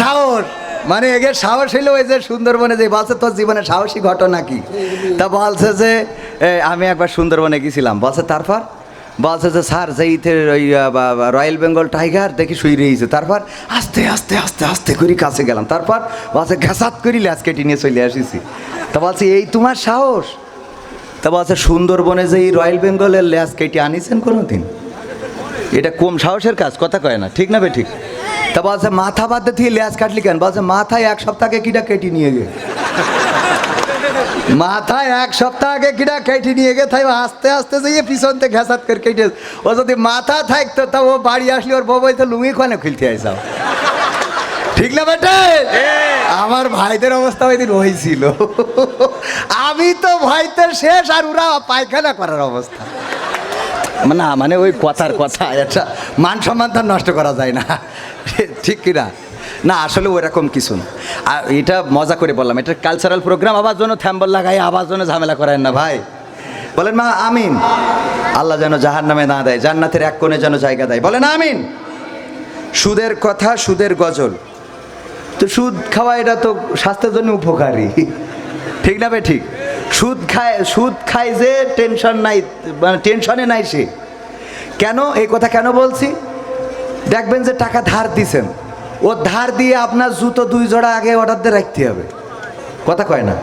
সাহস। মানে এগে সাহস হইল ওই যে সুন্দরবনে যে বলছে, তোর জীবনে সাহসী ঘটনা কি? তা বলছে যে আমি একবার সুন্দরবনে গেছিলাম। বলছে, তারপর? বলছে যে, স্যার, যে ইথের ওই রয়্যাল বেঙ্গল টাইগার, দেখি শুই রয়েছে তারপর আস্তে আস্তে আস্তে আস্তে করে কাছে গেলাম। তারপর বলছে ঘাসাত করি ল্যাস কেটে নিয়ে চলে আসিছি। তা বলছে, এই তোমার সাহস? তা বলছে, সুন্দরবনে যে এই রয়্যাল বেঙ্গলের ল্যাস কেটে আনিছেন কোনো দিন এটা কম সাহসের কাজ? কথা কয় না। ঠিক না বে ঠিক? তা বলছে মাথা বাদ দিয়ে ল্যাস কাটলি কেন? বলছে মাথায় এক সপ্তাহে কিটা কেটে নিয়ে গে। মাথায় এক সপ্তাহ আগে কিটা কেটে নিয়ে গে তাই আস্তে আস্তে যে পিছন থেকে ঘেসাত করে কেটে ও যদি মাথা থাকতো তা ও বাড়ি আসলে ওর বউ তো লুঙ্গি খানে খুলতে আইসাও ঠিক না বেটে? আমার ভাইদের অবস্থা ওই দিন হয়েছিল আমি তো ভাইতে শেষ আর ওরা পায়খানা করার অবস্থা। না মানে ওই কথার কথা, এটা মান সম্মান তো আর নষ্ট করা যায় না। ঠিক কিনা না? আসলে ওরকম কিছু না। আর এটা মজা করে বললাম, এটা কালচারাল প্রোগ্রাম আবার জন্য থ্যাম্বল লাগাই, আবার জন্য ঝামেলা করেন না ভাই। বলেন মা, আমিন। আল্লাহ যেন জাহার নামে না দেয়, জান্নাতের এক কোণে যেন জায়গা দেয়। বলেন আমিন। সুদের কথা, সুদের গজল। তো সুদ খাওয়া, এটা তো স্বাস্থ্যের জন্য উপকারী। ঠিক না ভাই, ঠিক? সুদ খায় সুদ খায় যে টেনশন নাই মানে টেনশনে নাই সে। কেন? এই কথা কেন বলছি? দেখবেন যে টাকা ধার দিছেন। ও ধার দিয়ে আপনার জুতো দুই জোড়া আগে অর্ডার দিয়ে রাখতে হবে। কথা কয় না?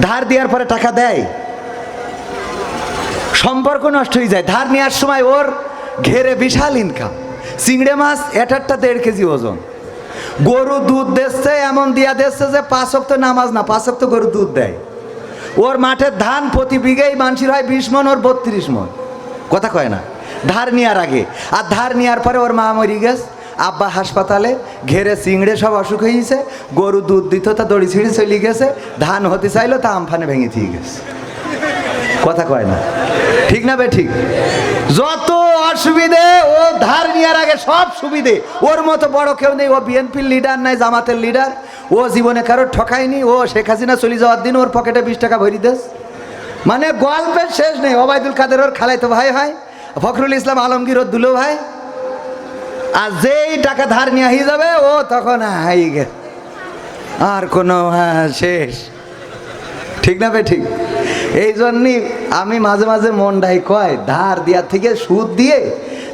ধার দেওয়ার পরে টাকা দেয়। সম্পর্ক নষ্ট হয়ে যায়। ধার নেওয়ার সময় ওর ঘেরে বিশাল ইনকাম চিংড়ে মাছ এটারটা দেড় কেজি ওজন। গরু দুধ দিচ্ছে, এমন দিয়া দিচ্ছে যে পাঁচ তো নামাজ না, পাঁচ তো গরু দুধ দেয়। ওর মাঠের ধান প্রতি বিঘেই মানুষের হয় বিশ মন, ওর বত্রিশ মন। কথা কয় না। ধার নেওয়ার আগে। আর ধার নেওয়ার পরে ওর মা মরি গেছে, আব্বা হাসপাতালে ঘেরে চিংড়ে সব অসুখ হয়েছে, গরু দুধ দিত তা দড়ি ছিঁড়ে চলে গেছে, ধান হতে চাইলো তা আমফানে ভেঙে দিয়ে গেছে। কথা কয় না। ঠিক না বে, ঠিক? যত অসুবিধে ও ধার নেওয়ার আগে সব সুবিধে। ওর মতো বড় কেউ নেই। ও বিএনপির লিডার নাই জামাতের লিডার ও জীবনে কারোর ঠকায়নি। ও শেখ হাসিনা চলে যাওয়ার দিন ওর পকেটে বিশ টাকা ভরি দেস মানে গল্পের শেষ নেই। ওবায়দুল কাদের ওর খালাইতো ভাই হয়। ফখরুল ইসলাম আলমগীর ওর দুলো ভাই। আর যেই টাকা ধার নিয়ে যাবে, ও তখন হাই গে। আর কোনো হ্যাঁ শেষ। ঠিক না বে ঠিক? এই জন্যই আমি মাঝে মাঝে মন মনটাই কয়, ধার দেওয়ার থেকে সুদ দিয়ে,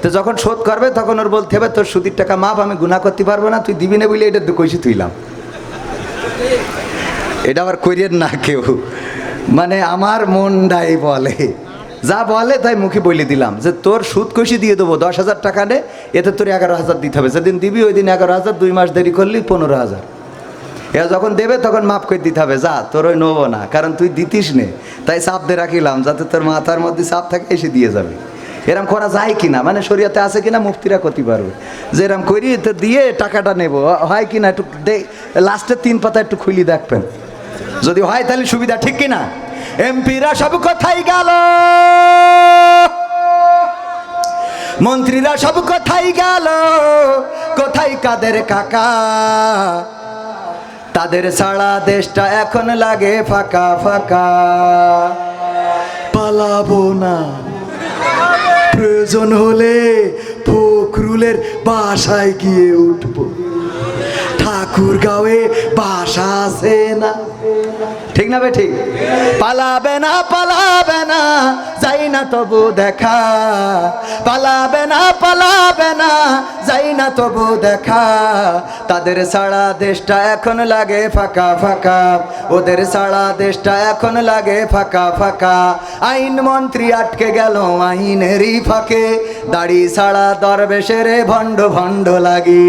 তো যখন শোধ করবে, তখন ওর বলতে হবে, তোর সুদির টাকা মাপ আমি গুণা করতে পারব না, তুই দিবি না বলে এটা তো কইছি তুইলাম। এটা আবার করিয়ের না কেউ। মানে আমার মন মনটাই বলে। যা বলে তাই মুখে বলে দিলাম, যে তোর সুদ কষি দিয়ে দেবো, দশ হাজার টাকা নে, এতে তোর এগারো হাজার দিতে হবে। যেদিন দিবি ওই দিন এগারো হাজার, দুই মাস দেরি করলি, পনেরো হাজার। এ যখন দেবে, তখন মাফ করে দিতে হবে। যা, তোর ওই নেব না, কারণ তুই দিতিস নে। তাই চাপ দিয়ে রাখিলাম, যাতে তোর মাথার মধ্যে চাপ থাকে, এসে দিয়ে যাবে। এরম করা যায় কিনা? মানে শরীয়তে আছে কিনা? মুফতিরা করতে পারবে। যে এরম করি, তো দিয়ে টাকাটা নেব। হয় কিনা, একটু লাস্টের তিন পাতা একটু খুলি দেখবেন। যদি হয়, তাহলে সুবিধা, ঠিক কিনা? এমপিরা সব কোথায় গেল? মন্ত্রীরা সব কোথায় গেল? কোথায় কাদের কাকা? তাদের সারা দেশটা এখন লাগে ফাঁকা ফাঁকা। পালাবো না। প্রয়োজন হলে ফখরুলের বাসায় গিয়ে উঠবো। ঠাকুর গাঁয়ে বাসা আছে না। ঠিক না বে ঠিক? পালাবে না পালাবে না, যাই না তবু দেখা। পালাবে না পালাবে না, যাই না তবু দেখা। তাদের সারা দেশটা এখন লাগে ফাঁকা ফাঁকা। ওদের সারা দেশটা এখন লাগে ফাঁকা ফাঁকা। আইন মন্ত্রী আটকে গেল আইনেরই ফাঁকে। দাড়ি ছাড়া দরবেশের ভণ্ড ভণ্ড লাগে।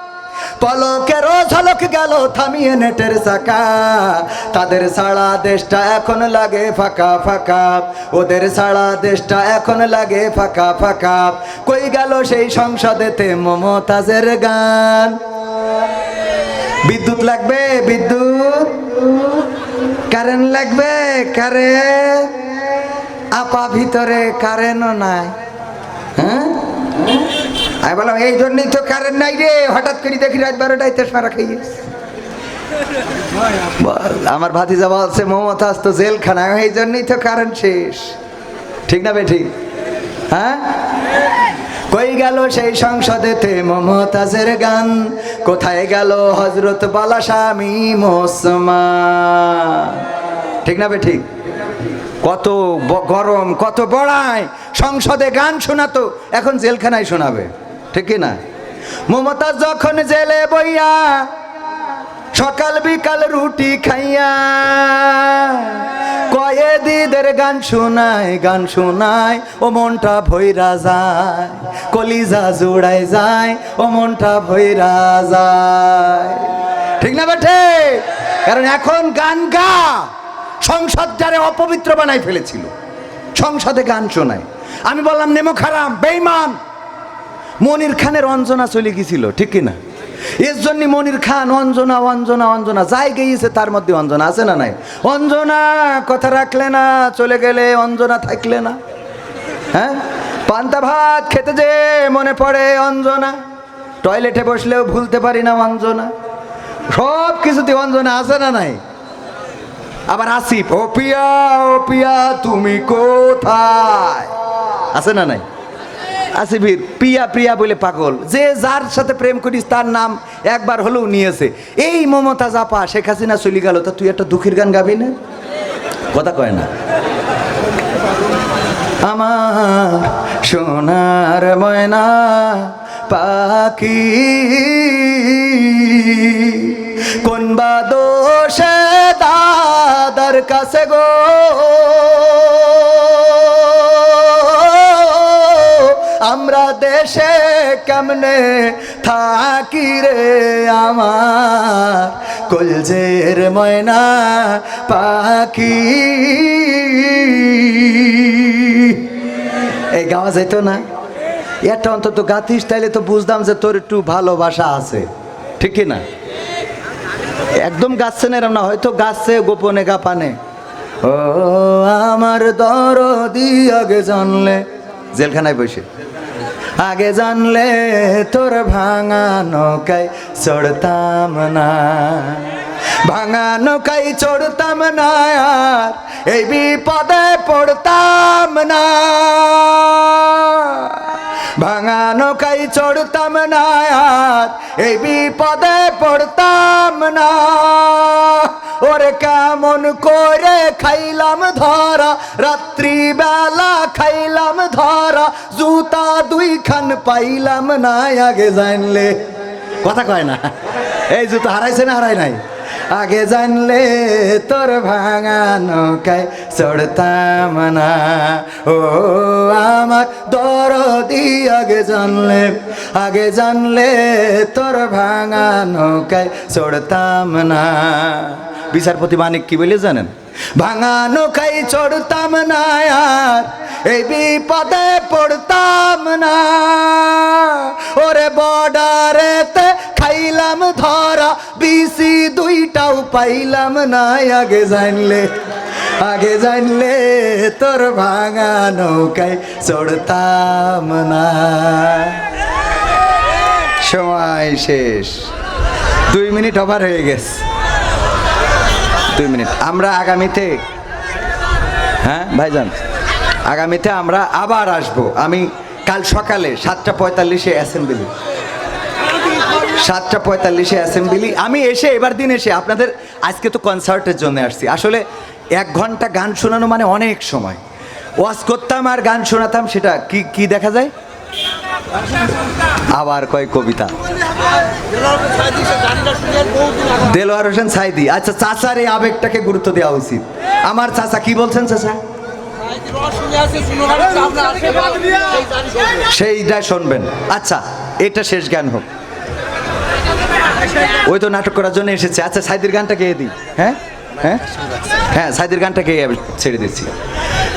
পলকের ঝলক গেল, থামিয়ে নেটের চাকা। তাদের সারা দেশটা এখন লাগে ফাঁকা ফাঁকা। ওদের সারা দেশটা এখন লাগে ফাঁকা ফাঁকা। কই গেল সেই সংসদেতে মমতাজের গান? বিদ্যুৎ লাগবে, বিদ্যুৎ? কারেন্ট লাগবে, কারেন্ট? আপা ভিতরে কারেন্টও নাই। হ্যাঁ? আমি বললাম এই জন্যই তো কারেন্ট নাই রে। হঠাৎ করে দেখি রাত বারোটায় তেসমারা খাইয়ে বল, আমার ভাতিজা বলছে মমতাজ তো জেলখানা এই জন্যই তো কারেন্ট শেষ। ঠিক না বে ঠিক হ্যাঁ? কই গেল সেই সংসদেতে মমতাজের গান? কোথায় গেল হজরত বালা স্বামী মোসমা ঠিক না ঠিক কত গরম কত বড়ায়। সংসদে গান শোনাতো এখন জেলখানায় শোনাবে। ঠিক না মমতা যখন জেলে বইয়া, সকাল বিকাল রুটি খাইয়া কয়েদিদের গান শোনায় গান শোনায়, ও মনটা ভৈরা যায়, কলিজা জোড়ায় যায়, ও মনটা ভৈরা যায়। ঠিক না বেঠে? কারণ এখন গান গা, সংসদ যারে অপবিত্র বানাই ফেলেছিল, সংসদে গান শোনায়। আমি বললাম, নেমো খারাম বেইমান মনির খানের অঞ্জনা চলে গেছিল ঠিক কিনা? এর জন্য মনির খান, অঞ্জনা অঞ্জনা অঞ্জনা, যাই গিয়েছে তার মধ্যে অঞ্জনা আছে না নাই? অঞ্জনা, কথা রাখলে না, চলে গেলে অঞ্জনা থাকলে না। হ্যাঁ? পান্তা ভাত খেতে যে মনে পড়ে অঞ্জনা। টয়লেটে বসলেও ভুলতে পারি না অঞ্জনা। সব কিছুতে অঞ্জনা আছে না নাই? আবার আসিফ, ও পিয়া ও পিয়া, তুমি কোথায়? আছে না নাই? আসিফির পিয়া প্রিয়া বলে পাগল। যে যার সাথে প্রেম করিস, তার নাম একবার হলেও নিয়েছে। এই মমতা জাপা শেখ হাসিনা চলে গেল, তা তুই একটা দুঃখের গান গাবি না? কথা কয় না। আমার সোনার ময়না পাখি, কোন বা দোষে দাদার কাছে গো? থাকি রে আমার কলজের ময়না পাখি। এই গাওয়া যাইতো না? এটা অন্তত গাতিস, তাইলে তো বুঝতাম যে তোর একটু ভালোবাসা আছে। ঠিক না? একদম গাচ্ছে না এরম না, হয়তো গাচ্ছে গোপনে গাপানে। ও আমার দরদি আগে জানলে। জেলখানায় বসে। আগে জানলে তোর ভাঙা নৌকায় চড়তাম না। ভাঙা নৌকায় চড়তাম না আর এই বিপদে পড়তাম না। ভাঙা নৌকায় চড়তাম না আর এই বিপদে পড়তাম না। ওরে কেমন করে খাইলাম ধরা রাত্রি বেলা খাইলাম ধরা, জুতা দুই খান পাইলাম না, আগে জানলে। কথা কয় না, এই জুতো হারাইছে না হারাই নাই? আগে জানলে তোর ভাঙা নৌকায় চড়তাম না। ও আমার দরদি, আগে জানলে আগে জানলে তোর ভাঙা নৌকায় চড়তাম না। বিচারপতি মানিক কি বলে জানেন? ভাঙা নৌকায় চড়তাম না আর, এই বিপদে পড়তাম না। ওরে বর্ডারেতে খাইলাম ধরা, বিসি দুইটাও পাইলাম না। আগে জানলে আগে জানলে তোর ভাঙা নৌকায় চড়তাম না। সময় শেষ। দুই মিনিট ওভার হয়ে গেছে। দুই মিনিট। আমরা আগামীতে হ্যাঁ ভাইজান? আগামীতে আমরা আবার আসব। আমি কাল সকালে সাতটা পঁয়তাল্লিশে অ্যাসেম্বলি সাতটা পঁয়তাল্লিশে অ্যাসেম্বলি আমি এসে, এবার দিন এসে আপনাদের আজকে তো কনসার্টের জন্য আসছি। আসলে এক ঘণ্টা গান শোনানো মানে অনেক সময়। ওয়াজ করতাম আর গান শোনাতাম, সেটা কি কি দেখা যায়? আবার কয় কবিতা? দেলোয়ার হোসেন সাইদি। আচ্ছা চাচার এই আবেগটাকে গুরুত্ব দেওয়া উচিত। আমার চাচা কি বলছেন, চাচা? সেইটা শুনবেন। আচ্ছা এটা শেষ গান হোক। ওই তো নাটক করার জন্য এসেছে। আচ্ছা সাইদির গানটা গেয়ে দিই। হ্যাঁ? হ্যাঁ? হ্যাঁ সাইদির গানটা গেয়ে ছেড়ে দিচ্ছি।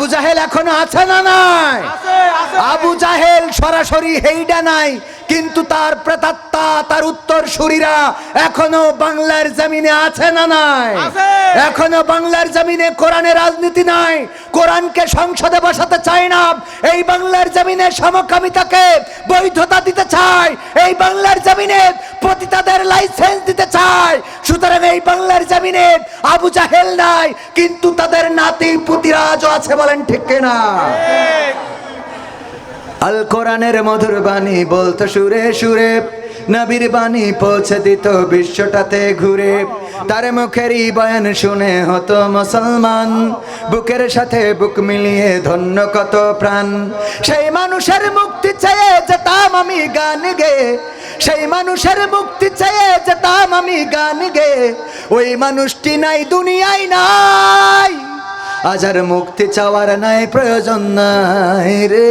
আবু জাহেল এখনও আছে না নাই? আবু জাহেল সরাসরি হেইডা নাই। কিন্তু তার প্রেতাত্মা তার উত্তর সুরীরা এখনও বাংলার জমিনে আছে না নাই? এখনও বাংলার জমিনে কোরআনের রাজনীতি নাই। কোরআনকে সংসদে বসাতে চায় না। এই বাংলার জমিনে সমকামিতাকে বৈধতা দিতে চায়। এই বাংলার জমিনে পতিতাদের লাইসেন্স দিতে চায়। সুতরাং এই বাংলার জমিনে আবু জাহেল নাই কিন্তু তাদের নাতি পুতিরাজও আছে বলেন ঠিক না আল কোরআনের মধুর বাণী বলতো সুরে সুরে, নবীর বাণী পৌঁছে দিত বিশ্বটাতে ঘুরে। তার মুখেরই বয়ান শুনে হতো মুসলমান, বুকের সাথে বুক মিলিয়ে ধন্য কত প্রাণ। সেই মানুষের মুক্তি চেয়ে যেতাম আমি গান গে, সেই মানুষের মুক্তি চেয়ে যেতাম আমি গান গে। ওই মানুষটি নাই, দুনিয়ায় নাই, আজ আর মুক্তি চাওয়ার নাই, প্রয়োজন নাই রে।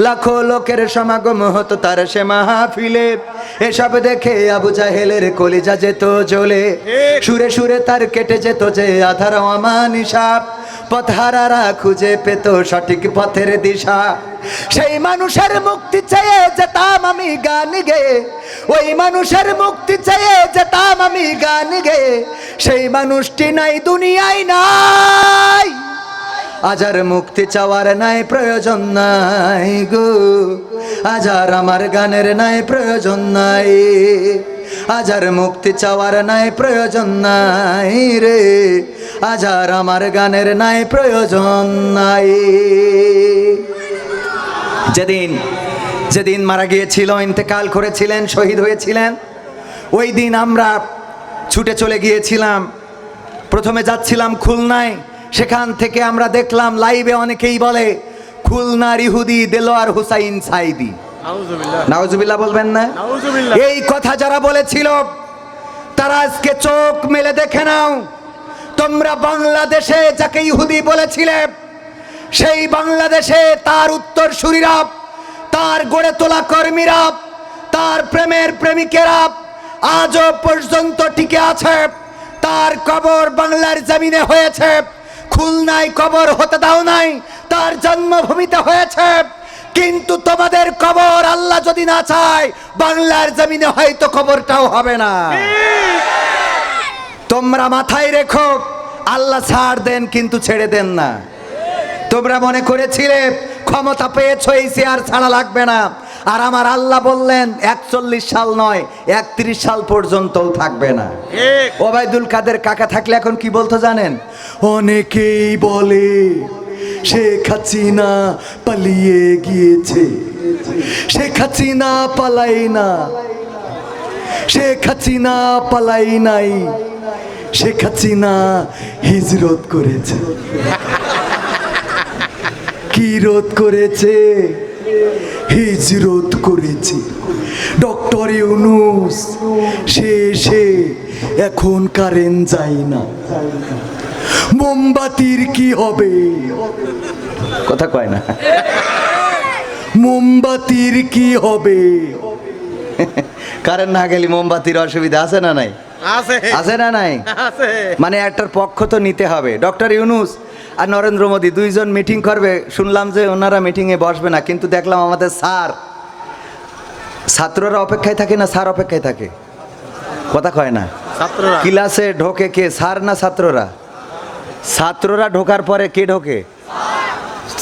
লাখো লোকের সমাগম হতো তার সে মাহফিলে। এসব দেখে আবু জাহেলের কলিজা যেত জ্বলে। সুরে সুরে তার কেটে যেত যে আধার অমানিসাপ। পথহারারা খুঁজে পেত সঠিক পথের দিশা। সেই মানুষের মুক্তি চেয়ে যেতাম আমি গান গে। ওই মানুষের মুক্তি চেয়ে যেতাম আমি গান গে। সেই মানুষটি নাই, দুনিয়ায় নাই। আজ আর মুক্তি চাওয়ার নাই প্রয়োজন নাই গো। আজ আর আমার গানের নাই প্রয়োজন নাই। আজ আর মুক্তি চাওয়ার নাই প্রয়োজন নাই রে। আজ আর আমার গানের নাই প্রয়োজন নাই। যেদিন যেদিন মারা গিয়েছিল, ইন্তেকাল করেছিলেন, শহীদ হয়েছিলেন, ওই দিন আমরা ছুটে চলে গিয়েছিলাম। প্রথমে যাচ্ছিলাম খুলনায়। সেখান থেকে আমরা দেখলাম লাইভে অনেকেই বলে খুলনার ইহুদি দেলোয়ার হুসাইন সাইদি। নাউজুবিল্লাহ। বলবেন না? এই কথা যারা বলেছিল তারা আজকে চোখ মেলে দেখে নাও। তোমরা বাংলাদেশে যাকে ইহুদি বলেছিলে সেই বাংলাদেশে তার উত্তর সুরীরা তার গড়ে তোলা কর্মীরা তার প্রেমের প্রেমিকেরা আজও পর্যন্ত টিকে আছে। তার কবর বাংলার জমিনে হয়েছে। খুলনায় কবর হতে দাও নাই, তার জন্মভূমিতে হয়েছে। কিন্তু তোমাদের কবর আল্লাহ যদি না চায়, বাংলার জমিনে হয়তো কবরটাও হবে না। তোমরা মাথায় রেখো, আল্লাহ ছাড় দেন কিন্তু ছেড়ে দেন না। তোমরা মনে করেছিলে, ক্ষমতা পেয়েছ, এই চেয়ার ছাড়া লাগবে না। আর আমার আল্লাহ বললেন একচল্লিশ সাল নয় একত্রিশ সাল পর্যন্তও থাকবে না। ওবায়দুল কাদের কাকা থাকলে এখন কি বলতো জানেন? অনেকেই বলে শেখ হাসিনা পালিয়ে গিয়েছে। শেখ হাসিনা পালাই না। শেখ হাসিনা পালাই নাই। শেখ হাসিনা হিজরত করেছে। কি রোধ করেছে? হিজরত করেছে। ডক্টর ইউনুস সে সে এখন কারেন্ট যায় না। মোমবাতির কি হবে? কথা কয় না। মোমবাতির কি হবে? কারেন্ট না গেলে মোমবাতির অসুবিধা আছে না নাই? আছে। আছে না নাই? আছে। মানে একটার পক্ষ তো নিতে হবে। ডক্টর ইউনুস আর নরেন্দ্র মোদী দুইজন মিটিং করবে। শুনলাম যে ওনারা মিটিংয়ে বসবে না কিন্তু দেখলাম আমাদের স্যার। ছাত্ররা অপেক্ষায় থাকে না স্যার অপেক্ষায় থাকে। কথা কয় না? ছাত্ররা। ক্লাসে ঢোকে কে? স্যার না ছাত্ররা? ছাত্ররা ঢোকার পরে কে ঢোকে?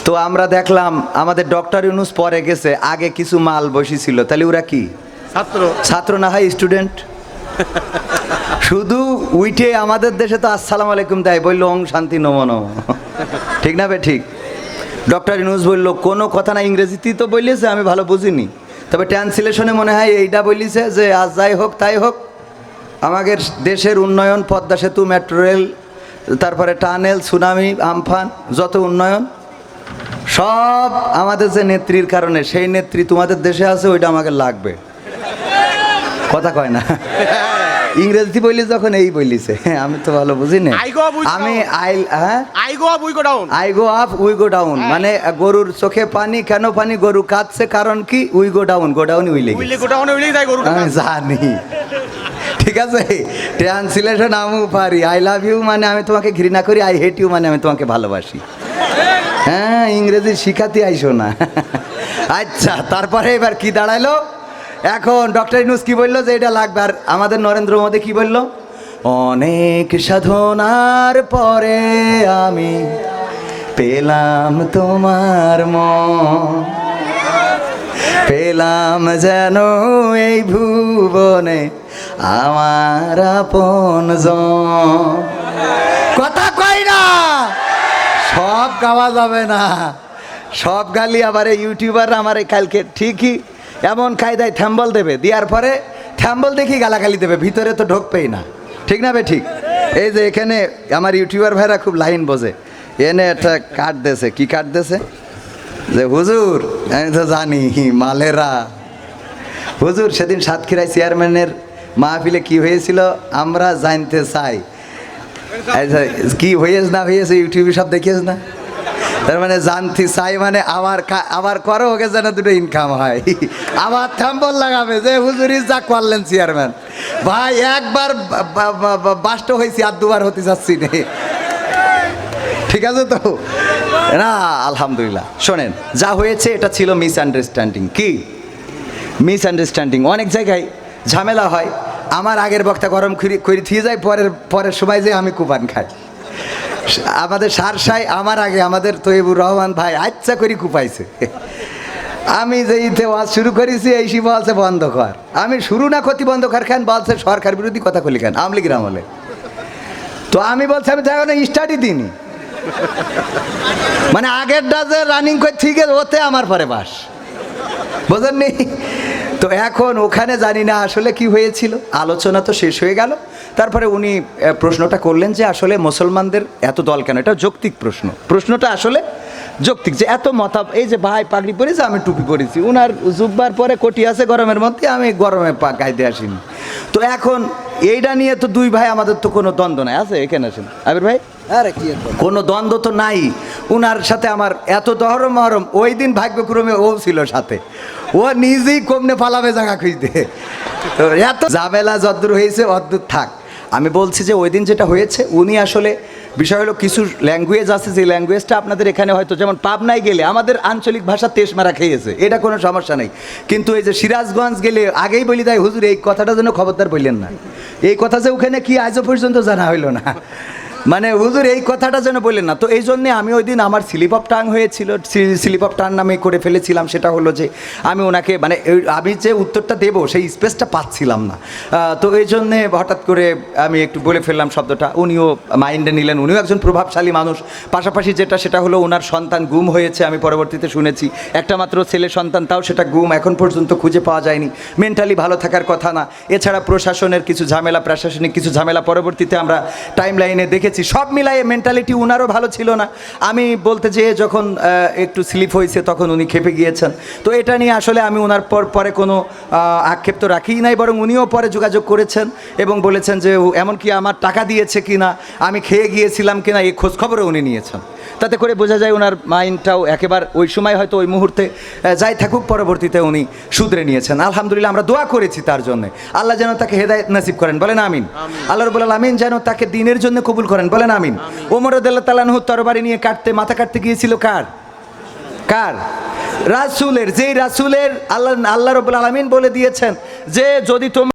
তো আমরা দেখলাম আমাদের ডক্টর ইউনুস পরে গেছে আগে কিছু মাল বসেছিল। তাহলে ওরা কি? ছাত্র। ছাত্র না হয় স্টুডেন্ট। শুধু উইটে আমাদের দেশে তো আসসালাম আলাইকুম দেয় বলল, ওং শান্তি নম ঠিক না বে, ঠিক। ডক্টর ইনুস বলল, কোনো কথা না, ইংরেজিতেই তো বলিয়েছে, আমি ভালো বুঝিনি। তবে ট্রান্সলেশনে মনে হয় এইটা বলিছে যে, আজ যাই হোক, তাই হোক, আমাদের দেশের উন্নয়ন, পদ্মা সেতু, মেট্রো রেল, তারপরে টানেল, সুনামি, আমফান, যত উন্নয়ন, সব আমাদের যে নেত্রীর কারণে, সেই নেত্রী তোমাদের দেশে আছে ওইটা আমাকে লাগবে। কথা কয় না। ইংরেজি বললি যখন এই বলিছে আমি তো ভালো বুঝি না। আমি. আই হ্যাঁ? I go up we go down. I go up we go down. মানে গরুর চোখে পানি কেন পানি? গরু কাঁদছে কারণ কি? We go down go down we লেগে উইলে গো ডাউন উইলে যাই গরু আমি জানি। ঠিক আছে? ট্রান্সলেশন আমি পারি। আই লাভ ইউ মানে আমি তোমাকে ঘৃণা করি আই হেট ইউ মানে আমি তোমাকে ভালোবাসি। হ্যাঁ ইংরেজি শিখাতে আইসো না। আচ্ছা তারপরে এবার কি দাঁড়াইলো? এখন ডক্টর ইনুস কি বলল যে এটা লাগবে? আর আমাদের নরেন্দ্র মোদী কি বলল? অনেক সাধনার পরে আমি পেলাম তোমার মন। পেলাম যেন এই ভুবনে আমার আপন কথা কই না? সব গাওয়া যাবে না। সব গালি আবার ইউটিউবার আমার এই কালকে ঠিকই এমন কায়দায় থ্যাম্বল দেবে দেওয়ার পরে থ্যাম্বল দেখি গালাগালি দেবে ভিতরে তো ঢোকবেই না। ঠিক না বে ঠিক? এই যে এখানে আমার ইউটিউবার ভাইরা খুব লাইন বোঝে। এনে একটা কাট দেছে কি কাট দেছে? যে হুজুর আমি তো জানি মালেরা। হুজুর সেদিন সাতক্ষীরায় চেয়ারম্যানের মাহফিলে কি হয়েছিল? আমরা জানতে চাই। আচ্ছা, কি হয়েছে না হয়েছে ইউটিউবে সব দেখিয়েছ না? তার মানে জানতি চাই মানে আবার আবার করো ওকে যেন দুটো ইনকাম হয়। আবার থাম্বল লাগাবে যে হুজুরি যা করলেন চেয়ারম্যান ভাই, একবার বাষ্ট হয়েছি আর দুবার হতে যাচ্ছি নে। ঠিক আছে তো? না, আলহামদুলিল্লাহ। শোনেন, যা হয়েছে এটা ছিল মিসআন্ডারস্ট্যান্ডিং কি? মিসআন্ডারস্ট্যান্ডিং অনেক জায়গায় ঝামেলা হয়। আমার আগের বক্তা গরম করে করে থিয়ে যায়, পরের পরের সময় যে আমি কুপান খাই। আমাদের সারসাই আমার আগে, আমাদের তৈবুর রহমান ভাই আচ্ছা করে কুপাইছে। আমি যে ইতে ওয়াজ শুরু করেছি, এই সি বলছে বন্ধ কর। আমি শুরু না ক্ষতি বন্ধ কর, খান বলছে সরকার বিরোধী কথা কলি খান আমলিগির আমলে। তো আমি বলছি, আমি দেখো না স্টাডি দিইনি। মানে আগেরটা যে রানিং করে ঠিক আছে, ওতে আমার পরে বাস। বোঝেননি? তো এখন ওখানে জানি না আসলে কি হয়েছিল। আলোচনা তো শেষ হয়ে গেল। তারপরে উনি প্রশ্নটা করলেন যে আসলে মুসলমানদের এত দল কেন? এটা যৌক্তিক প্রশ্ন। প্রশ্নটা আসলে যৌক্তিক যে এত মতা এই যে ভাই পাগড়ি পরেছে আমি টুপি পরেছি। উনার জুব্বার পরে কোটি আছে গরমের মধ্যে আমি গরমে পা গাইতে আসিনি। তো এখন এইটা নিয়ে তো দুই ভাই আমাদের তো কোনো দ্বন্দ্ব নাই। আছে এখানে আসেন আবির ভাই? আরে কি কোনো দ্বন্দ্ব তো নাই। উনার সাথে আমার এত দহরম মহরম ওই দিন ভাগ্যক্রমে ও ছিল সাথে। ও নিজেই কমনে পালাবে জায়গা খুঁজতে। তো এত ঝামেলা যদ্দূর হয়েছে অদ্দূর থাক। আমি বলছি যে ওই দিন যেটা হয়েছে, উনি আসলে বিষয় হলো কিছু ল্যাঙ্গুয়েজ আছে, যে ল্যাঙ্গুয়েজটা আপনাদের এখানে হয়তো যেমন পাবনায় গেলে আমাদের আঞ্চলিক ভাষা তেস মারা খেয়েছে, এটা কোনো সমস্যা নেই। কিন্তু এই যে সিরাজগঞ্জ গেলে আগেই বলি দেয়, হুজুর এই কথাটা যেন খবরদার বললেন না। এই কথা যে ওখানে কি আজও পর্যন্ত জানা হইল না। মানে হুজুর, এই কথাটা যেন বললেন না। তো এই জন্যে আমি ওই দিন আমার স্লিপ অফ টাং হয়েছিল স্লিপ অফ টাং নামে করে ফেলেছিলাম, সেটা হলো যে আমি ওনাকে মানে আমি যে উত্তরটা দেবো, সেই স্পেসটা পাচ্ছিলাম না। তো এই জন্যে হঠাৎ করে আমি একটু বলে ফেললাম শব্দটা। উনিও মাইন্ডে নিলেন, উনিও একজন প্রভাবশালী মানুষ। পাশাপাশি যেটা, সেটা হলো ওনার সন্তান গুম হয়েছে, আমি পরবর্তীতে শুনেছি। একটা মাত্র ছেলে সন্তান, তাও সেটা গুম এখন পর্যন্ত খুঁজে পাওয়া যায়নি। মেন্টালি ভালো থাকার কথা না। এছাড়া প্রশাসনের কিছু ঝামেলা, প্রশাসনিক কিছু ঝামেলা পরবর্তীতে আমরা টাইম লাইনে দেখেছি সব মিলাইয়ে মেন্টালিটি উনারও ভালো ছিল না। আমি বলতে যেয়ে যখন একটু স্লিপ হয়েছে তখন উনি খেপে গিয়েছেন। তো এটা নিয়ে আসলে আমি ওনার পর পরে কোনো আক্ষেপ তো রাখিই নাই, বরং উনিও পরে যোগাযোগ করেছেন এবং বলেছেন যে এমনকি আমার টাকা দিয়েছে কিনা, আমি খেয়ে গিয়েছিলাম কিনা, এই খোঁজখবরও উনি নিয়েছেন। তাতে করে বোঝা যায় ওনার মাইন্ডটাও একেবারে ওই সময় হয়তো ওই মুহূর্তে যাই থাকুক পরবর্তীতে উনি শুধরে নিয়েছেন। আলহামদুলিল্লাহ আমরা দোয়া করেছি তার জন্য। আল্লাহ যেন তাকে হেদায়ত নাসিব করেন। বলেন আমিন। আল্লাহ রবুল আমিন যেন তাকে দিনের জন্য কবুল করেন। বলেন আমিন। ওমর উদ্দাল্লাহ তালানহ তরবারি নিয়ে কাটতে মাথা কাটতে গিয়েছিল কার? কার? রাসুলের। যেই রাসুলের আল্লাহ আল্লাহ রবুল আলমিন বলে দিয়েছেন যে যদি তোমরা